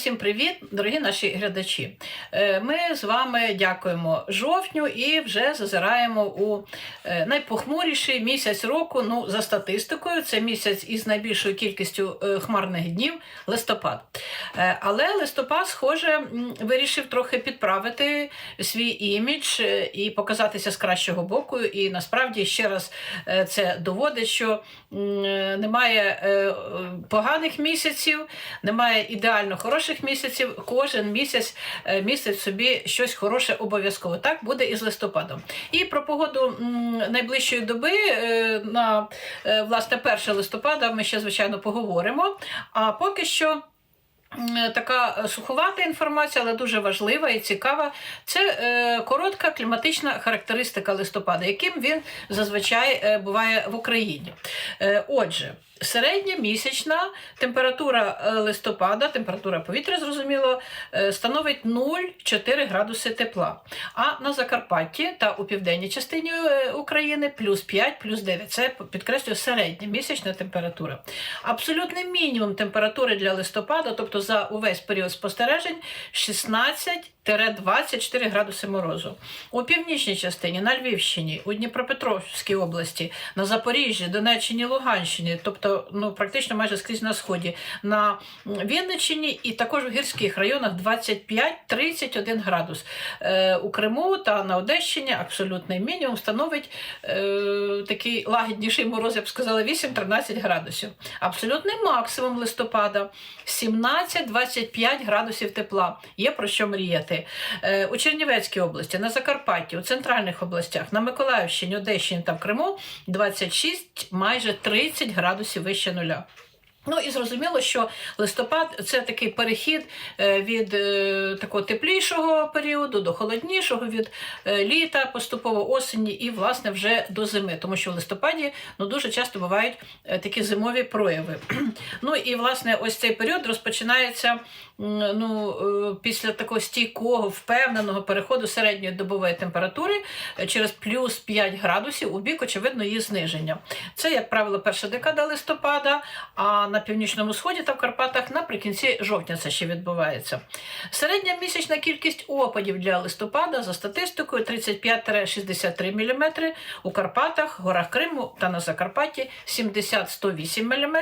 всім привіт, дорогі наші глядачі. Е, Ми з вами дякуємо жовтню і вже зазираємо у е, найпохмуріший місяць року. Ну, за статистикою, це місяць із найбільшою кількістю е, хмарних днів листопад. Але листопад, схоже, вирішив трохи підправити свій імідж і показатися з кращого боку. І насправді ще раз це доводить, що немає поганих місяців, немає ідеально хороших місяців. Кожен місяць е, містить собі щось хороше обов'язково. Так буде і з листопадом. І про погоду найближчої доби е, на е, власне 1 листопада ми ще звичайно поговоримо. А поки що. Така суховата інформація, але дуже важлива і цікава. Це е, коротка кліматична характеристика листопада, яким він зазвичай е, буває в Україні. Е, отже, середня місячна температура е, листопада, температура повітря, зрозуміло, е, становить 0,4 градуси тепла. А на Закарпатті та у південній частині е, України плюс 5, плюс 9. Це підкреслюю середня місячна температура. Абсолютний мінімум температури для листопада, тобто за увесь період спостережень, 16 24 градуси морозу. У північній частині, на Львівщині, у Дніпропетровській області, на Запоріжжі, Донеччині, Луганщині, тобто ну, практично майже скрізь на сході, на Вінниччині і також в гірських районах 25-31 градус. Е, у Криму та на Одещині абсолютний мінімум становить е, такий лагідніший мороз, я б сказала, 8-13 градусів. Абсолютний максимум листопада 17-25 градусів тепла. Є про що мріяти. Е, У Чернівецькій області, на Закарпатті, у центральних областях, на Миколаївщині, Одещині та в Криму 26, майже 30 градусів вище нуля. Ну і зрозуміло, що листопад це такий перехід е, від е, такого теплішого періоду до холоднішого, від літа, поступово осені і, власне, вже до зими, тому що в листопаді ну, дуже часто бувають такі зимові прояви. Ну і власне ось цей період розпочинається ну, е, після такого стійкого, впевненого переходу середньої добової температури е, через плюс 5 градусів у бік, очевидно, її зниження. Це, як правило, перша декада листопада, а на північному сході та в Карпатах наприкінці жовтня це ще відбувається. Середня місячна кількість опадів для листопада за статистикою 35-63 мм, у Карпатах, горах Криму та на Закарпатті 70-108 мм,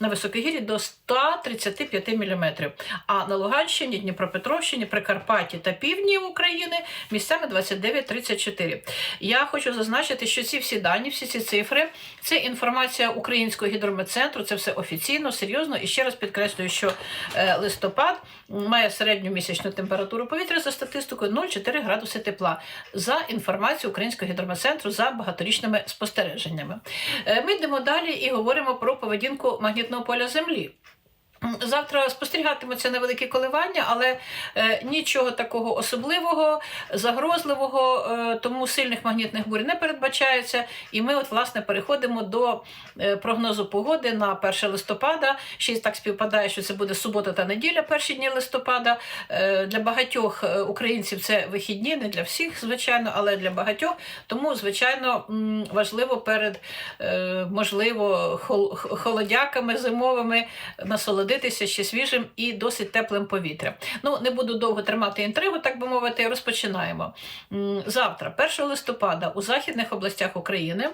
на Високогір'ї до 135 мм. А на Луганщині, Дніпропетровщині, Прикарпатті та півдні України місцями 29-34. Я хочу зазначити, що ці всі дані, всі ці цифри, це інформація Українського гідрометцентру, це все офіційно, серйозно. І ще раз підкреслюю, що е, листопад має середню місячну температуру повітря за статистикою 0,4 градуси тепла за інформацією Українського гідрометцентру за багаторічними спостереженнями. Е, Ми йдемо далі і говоримо про поведінку магнітного поля Землі. Завтра спостерігатимуться невеликі коливання, але е, нічого такого особливого, загрозливого, е, тому сильних магнітних бурь не передбачається. І ми, от, власне, переходимо до е, прогнозу погоди на 1 листопада. Ще й так співпадає, що це буде субота та неділя, перші дні листопада. Для багатьох українців це вихідні, не для всіх, звичайно, але для багатьох. Тому, звичайно, важливо перед можливо хол- холодяками зимовими насолодитися ще свіжим і досить теплим повітрям. Ну, не буду довго тримати інтригу, так би мовити, розпочинаємо. Завтра, 1 листопада, у західних областях України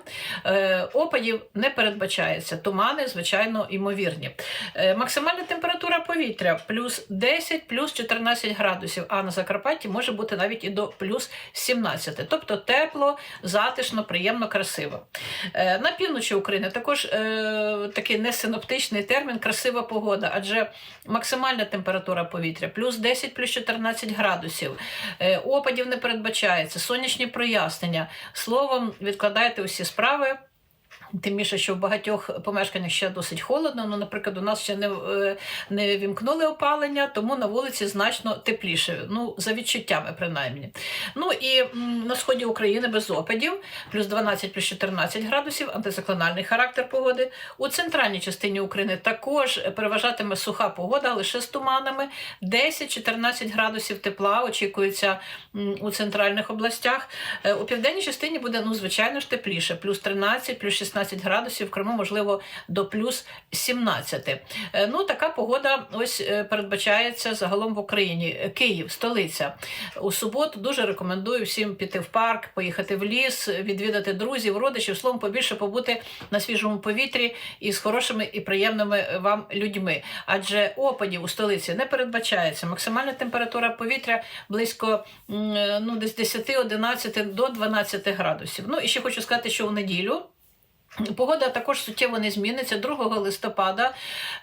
е, опадів не передбачається. Тумани, звичайно, ймовірні. Е, Максимальна температура повітря плюс 10, плюс 14 градусів, а на Закарпатті може бути навіть і до плюс 17. Тобто тепло, затишно, приємно, красиво. Е, На півночі України також е, такий несиноптичний термін красива погода, адже максимальна температура повітря плюс 10, плюс 14 градусів. Е, Опадів не передбачається, сонячні прояснення. Словом, відкладайте усі справи. Тим більше, що в багатьох помешканнях ще досить холодно. Ну, наприклад, у нас ще не, е, не вімкнули опалення, тому на вулиці значно тепліше. Ну, за відчуттями, принаймні. Ну і на сході України без опадів, плюс 12, плюс 14 градусів, антициклональний характер погоди. У центральній частині України також переважатиме суха погода, лише з туманами. 10-14 градусів тепла очікується у центральних областях. Е, У південній частині буде, ну, звичайно ж, тепліше, плюс 13, плюс 16 градусів, в Криму, можливо, до плюс 17. Е, Ну, така погода ось е, передбачається загалом в Україні. Е, Київ, столиця. У суботу дуже рекомендую всім піти в парк, поїхати в ліс, відвідати друзів, родичів, словом, побільше побути на свіжому повітрі і з хорошими і приємними вам людьми. Адже опадів у столиці не передбачається. Максимальна температура повітря близько е, ну, десь 10-11 до 12 градусів. Ну і ще хочу сказати, що в неділю. Погода також суттєво не зміниться. 2 листопада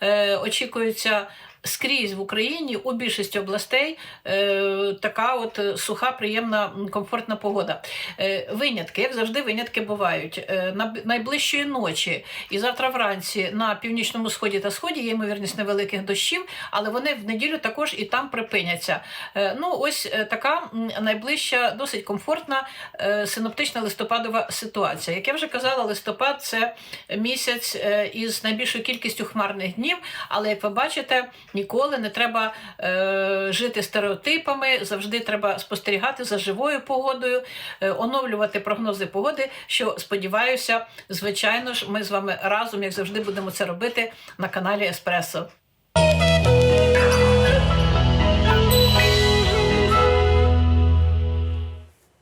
е, очікується скрізь в Україні у більшості областей е, така от суха, приємна, комфортна погода. Е, винятки, як завжди, винятки бувають. Е, на найближчої ночі і завтра вранці на північному сході та сході є ймовірність невеликих дощів, але вони в неділю також і там припиняться. Е, ну, ось е, така найближча, досить комфортна е, синоптична листопадова ситуація. Як я вже казала, листопад це місяць е, із найбільшою кількістю хмарних днів, але як ви бачите, ніколи не треба е, жити стереотипами, завжди треба спостерігати за живою погодою, е, оновлювати прогнози погоди. Що сподіваюся, звичайно ж, ми з вами разом, як завжди, будемо це робити на каналі Еспресо.